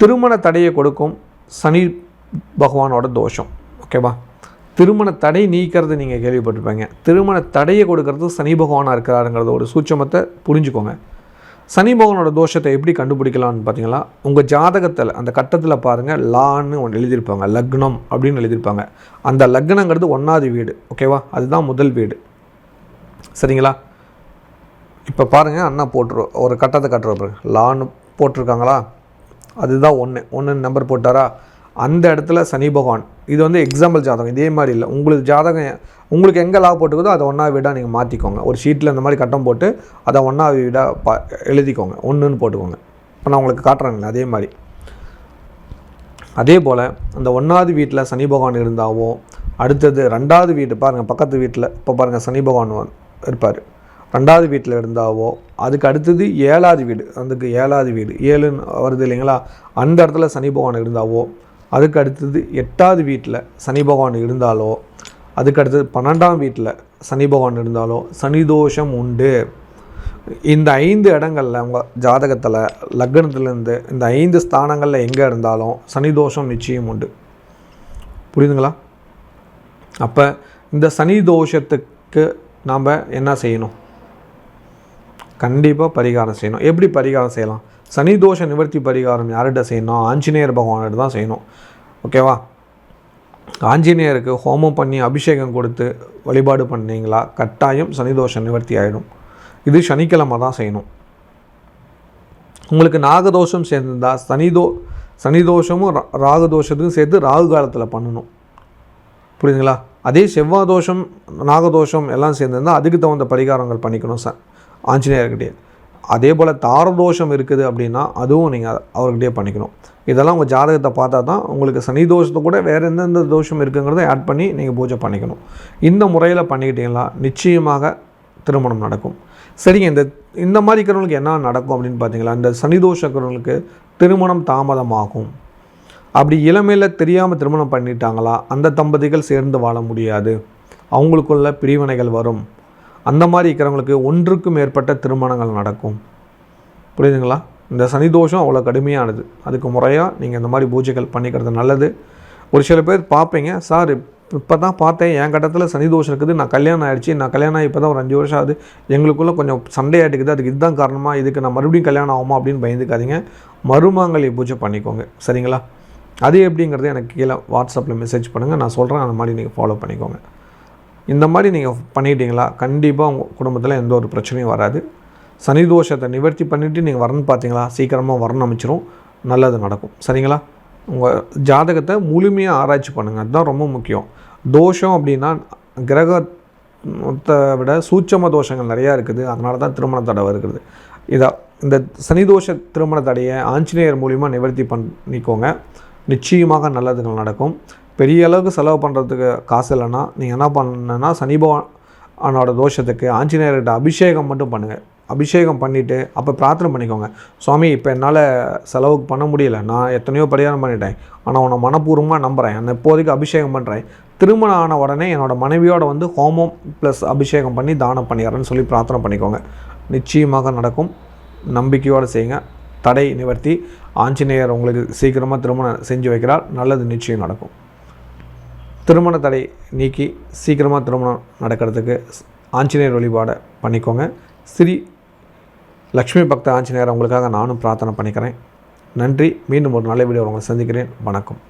திருமண தடையை கொடுக்கும் சனி பகவானோட தோஷம். ஓகேவா திருமண தடை நீக்கிறது நீங்கள் கேள்விப்பட்டிருப்பீங்க. திருமண தடையை கொடுக்கறது சனி பகவானாக இருக்கிறாருங்கிறத ஒரு சூட்சமத்தை புரிஞ்சுக்கோங்க. சனி பகவானோட தோஷத்தை எப்படி கண்டுபிடிக்கலாம்னு பார்த்தீங்களா? உங்கள் ஜாதகத்தில் அந்த கட்டத்தில் பாருங்கள் லான்னு ஒன்று எழுதியிருப்பாங்க லக்னம் அப்படின்னு எழுதியிருப்பாங்க. அந்த லக்னங்கிறது ஒன்றாவது வீடு. ஓகேவா அதுதான் முதல் வீடு. சரிங்களா? இப்போ பாருங்கள் அண்ணா போட்டுரு ஒரு கட்டத்தை கட்டுற பாருங்க. லான்னு போட்டிருக்காங்களா? அதுதான் ஒன்று ஒன்று நம்பர் போட்டாரா? அந்த இடத்துல சனி பகவான். இது வந்து எக்ஸாம்பிள் ஜாதகம். இதே மாதிரி இல்லை. உங்களுக்கு ஜாதகம் உங்களுக்கு எங்கே லா போட்டுக்குதோ அதை ஒன்றா வீடாக நீங்கள் மாற்றிக்கோங்க ஒரு ஷீட்டில் இந்த மாதிரி கட்டம் போட்டு அதை ஒன்றா வீடாக பா எழுதிக்கோங்க. ஒன்றுன்னு போட்டுக்கோங்க. இப்போ நான் உங்களுக்கு காட்டுறேன் அதே மாதிரி. அதே போல் அந்த ஒன்றாவது வீட்டில் சனி பகவான் இருந்தாவோ அடுத்தது ரெண்டாவது வீடு பாருங்கள் பக்கத்து வீட்டில் இப்போ பாருங்கள் சனி பகவான் இருப்பார். ரெண்டாவது வீட்டில் இருந்தாவோ அதுக்கு அடுத்தது ஏழாவது வீடு அதுக்கு ஏழாவது வீடு ஏழுன்னு வருது இல்லைங்களா? அந்த இடத்துல சனி பகவான் இருந்தாவோ அதுக்கு அடுத்தது எட்டாவது வீட்டில் சனி பகவான் இருந்தாலோ அதுக்கு அடுத்தது பன்னெண்டாம் வீட்டில் சனி பகவான் இருந்தாலோ சனி தோஷம் உண்டு. இந்த ஐந்து இடங்களில் உங்கள் ஜாதகத்தில் லக்னத்துலேருந்து இந்த ஐந்து ஸ்தானங்களில் எங்கே இருந்தாலும் சனி தோஷம் நிச்சயம் உண்டு. புரியுதுங்களா? அப்போ இந்த சனி தோஷத்துக்கு நாம் என்ன செய்யணும்? கண்டிப்பாக பரிகாரம் செய்யணும். எப்படி பரிகாரம் செய்யலாம்? சனி தோஷ நிவர்த்தி பரிகாரம் யார்கிட்ட செய்யணும்? ஆஞ்சநேயர் பகவான்கிட்ட தான் செய்யணும். ஓகேவா ஆஞ்சநேயருக்கு ஹோமம் பண்ணி அபிஷேகம் கொடுத்து வழிபாடு பண்ணிங்களா? கட்டாயம் சனி தோஷ நிவர்த்தி ஆகிடும் இது சனிக்கிழமை தான் செய்யணும். உங்களுக்கு நாகதோஷம் சேர்ந்திருந்தா சனிதோ சனிதோஷமும் ரா- ராகதோஷத்துக்கும் சேர்த்து ராகு காலத்தில் பண்ணணும். புரியுதுங்களா? அதே செவ்வாய் தோஷம் நாகதோஷம் எல்லாம் சேர்ந்துருந்தால் அதுக்கு தகுந்த பரிகாரங்கள் பண்ணிக்கணும் சார் ஆஞ்சநேயர்கிட்டயே. அதே போல் தாரதோஷம் இருக்குது அப்படின்னா அதுவும் நீங்கள் அவர்கிட்டயே பண்ணிக்கணும். இதெல்லாம் உங்கள் ஜாதகத்தை பார்த்தா தான் உங்களுக்கு சனி தோஷத்தை கூட வேறு எந்தெந்த தோஷம் இருக்குங்கிறத ஆட் பண்ணி நீங்கள் பூஜை பண்ணிக்கணும். இந்த முறையில் பண்ணிக்கிட்டீங்களா நிச்சயமாக திருமணம் நடக்கும். சரிங்க இந்த இந்த மாதிரி இருக்கிறவங்களுக்கு என்ன நடக்கும் அப்படின்னு பார்த்தீங்களா? இந்த சனி தோஷம் இருக்கிறவங்களுக்கு திருமணம் தாமதமாகும். அப்படி இளமையில் தெரியாமல் திருமணம் பண்ணிட்டாங்களா? அந்த தம்பதிகள் சேர்ந்து வாழ முடியாது. அவங்களுக்குள்ள பிரிவினைகள் வரும். அந்த மாதிரி இருக்கிறவங்களுக்கு ஒன்றுக்கும் மேற்பட்ட திருமணங்கள் நடக்கும். புரியுதுங்களா? இந்த சனி தோஷம் அவ்வளோ கடுமையானது. அதுக்கு முறையாக நீங்கள் இந்த மாதிரி பூஜைகள் பண்ணிக்கிறது நல்லது. ஒரு சில பேர் பார்ப்பீங்க சார் இப்போ தான் பார்த்தேன் என் கட்டத்தில் சனி தோஷம் இருக்குது நான் கல்யாணம் ஆயிடுச்சு நான் கல்யாணம் ஆகி இப்போ தான் ஒரு அஞ்சு வருஷம் ஆகுது. எங்களுக்குள்ளே கொஞ்சம் சண்டை ஆகிட்டுக்குது அதுக்கு இதுதான் காரணமாக இதுக்கு நான் மறுபடியும் கல்யாணம் ஆகுமா? அப்படின்னு பயந்துக்காதீங்க. மருமாங்கலி பூஜை பண்ணிக்கோங்க. சரிங்களா? அது எப்படிங்கிறது எனக்கு கீழே வாட்ஸ்அப்பில் மெசேஜ் பண்ணுங்கள் நான் சொல்கிறேன் அந்த மாதிரி நீங்கள் ஃபாலோ பண்ணிக்கோங்க. இந்த மாதிரி நீங்கள் பண்ணிட்டீங்களா? கண்டிப்பாக உங்கள் குடும்பத்தில் எந்த ஒரு பிரச்சனையும் வராது. சனி தோஷத்தை நிவர்த்தி பண்ணிவிட்டு நீங்கள் வரணும் பார்த்தீங்களா சீக்கிரமாக வரணும் அமைச்சிரும் நல்லது நடக்கும். சரிங்களா? உங்கள் ஜாதகத்தை முழுமையாக ஆராய்ச்சி பண்ணுங்கள் அதுதான் ரொம்ப முக்கியம். தோஷம் அப்படின்னா கிரகத்தை விட சூட்சம தோஷங்கள் நிறையா இருக்குது. அதனால தான் திருமண தடை வருகிறது இதை இந்த சனி தோஷ திருமண தடையை ஆஞ்சநேயர் மூலிமா நிவர்த்தி பண்ணிக்கோங்க. நிச்சயமாக நல்லதுகள் நடக்கும். பெரிய அளவுக்கு செலவு பண்ணுறதுக்கு காசு இல்லைன்னா நீங்கள் என்ன பண்ணணுன்னா சனிபவானோட தோஷத்துக்கு ஆஞ்சநேயர்கிட்ட அபிஷேகம் மட்டும் பண்ணுங்கள் அபிஷேகம் பண்ணிவிட்டு அப்போ பிரார்த்தனை பண்ணிக்கோங்க. சுவாமி இப்போ என்னால் செலவுக்கு பண்ண முடியல. நான் எத்தனையோ பரிகாரம் பண்ணிட்டேன். ஆனால் உன்னை மனப்பூர்வமாக நம்புகிறேன் நான் இப்போதைக்கு அபிஷேகம் பண்ணுறேன் திருமணம் ஆன உடனே என்னோட மனைவியோட வந்து ஹோமம் ப்ளஸ் அபிஷேகம் பண்ணி தானம் பண்ணிடுறேன்னு சொல்லி பிரார்த்தனை பண்ணிக்கோங்க. நிச்சயமாக நடக்கும். நம்பிக்கையோடு செய்யுங்க. தடை நிவர்த்தி. ஆஞ்சநேயர் உங்களுக்கு சீக்கிரமாக திருமணம் செஞ்சு வைக்கிறார். நல்லது நிச்சயம் நடக்கும். திருமண தடை நீக்கி சீக்கிரமாக திருமணம் நடக்கிறதுக்கு ஆஞ்சநேயர் வழிபாடை பண்ணிக்கோங்க. ஸ்ரீ லக்ஷ்மி பக்த ஆஞ்சநேயர் உங்களுக்காக நானும் பிரார்த்தனை பண்ணிக்கிறேன். நன்றி. மீண்டும் ஒரு நல்ல வீடியோ உங்களை சந்திக்கிறேன். வணக்கம்.